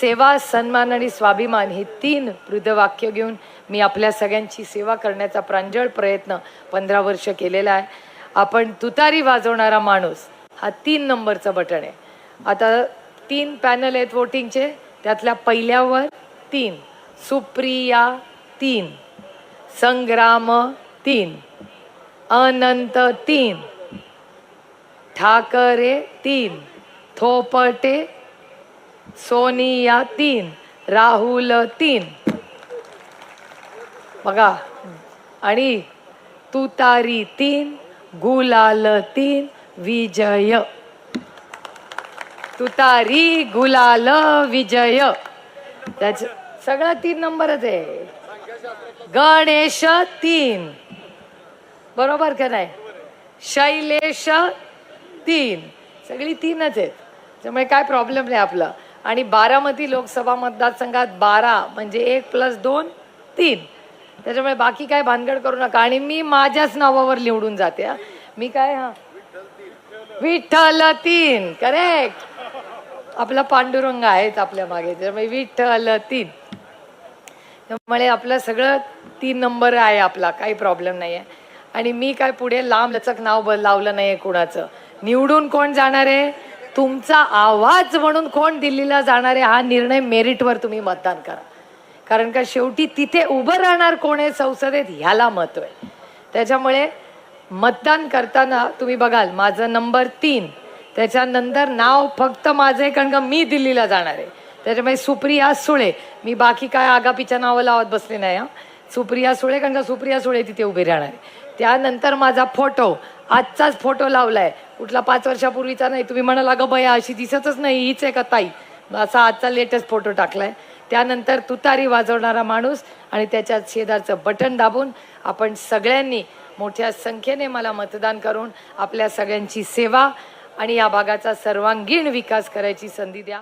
सेवा सन्मान आणि स्वाभिमान ही तीन वृद्धवाक्य घेऊन मी आपल्या सगळ्यांची सेवा करण्याचा प्रांजळ प्रयत्न पंधरा वर्ष केलेला आहे. आपण तुतारी वाजवणारा माणूस हा तीन नंबरचं बटन आहे. आता तीन पॅनल आहेत वोटिंगचे त्यातल्या पहिल्यावर तीन सुप्रिया तीन संग्राम तीन अनंत तीन ठाकरे तीन थोपटे सोनिया तीन राहुल तीन बघा. आणि तुतारी तीन गुलाल तीन विजय. तुतारी गुलाल विजय. त्याच सगळा तीन नंबरच आहे. गणेश तीन बरोबर का नाही? शैलेश तीन सगळी तीनच आहेत. त्यामुळे काय प्रॉब्लेम नाही आपला. आणि बारामती लोकसभा मतदारसंघात बारा म्हणजे एक प्लस दोन तीन. त्याच्यामुळे बाकी काय भानगड करू नका. आणि मी माझ्याच नावावर निवडून जाते हा. मी काय हा? विठ्ठल तीन. करेक्ट आपला पांडुरंग आहेच आपल्या मागे त्यामुळे विठ्ठल तीन. त्यामुळे आपलं सगळं तीन नंबर आहे आपला काही प्रॉब्लेम नाही आहे आणि मी काय पुढे लांब लचक नाव लावलं नाही आहे कुणाचं. निवडून कोण जाणार आहे? तुमचा आवाज म्हणून कोण दिल्लीला जाणार आहे हा निर्णय मेरिटवर तुम्ही मतदान करा. कारण का शेवटी तिथे उभं राहणार कोण आहे संसदेत ह्याला महत्त्व आहे. त्याच्यामुळे मतदान करताना तुम्ही बघाल माझं नंबर तीन त्याच्यानंतर नाव फक्त माझं आहे कारण का मी दिल्लीला जाणार आहे. त्याच्यामुळे सुप्रिया सुळे मी बाकी काय आगापीच्या नावं लावत बसले नाही हां. सुप्रिया सुळे कारण का सुप्रिया सुळे तिथे उभी राहणार आहे. त्यानंतर माझा फोटो आजचाच फोटो लावलाय. कुठला पाच वर्षापूर्वीचा नाही. तुम्ही म्हणाल अगं बया अशी दिसतच नाही. हीच आहे का ताई? असा आजचा लेटेस्ट फोटो टाकलाय. त्यानंतर तुतारी वाजवणारा माणूस आणि त्याच्यात शेजारचं बटन दाबून आपण सगळ्यांनी मोठ्या संख्येने मला मतदान करून आपल्या सगळ्यांची सेवा आणि या भागाचा सर्वांगीण विकास करायची संधी द्या.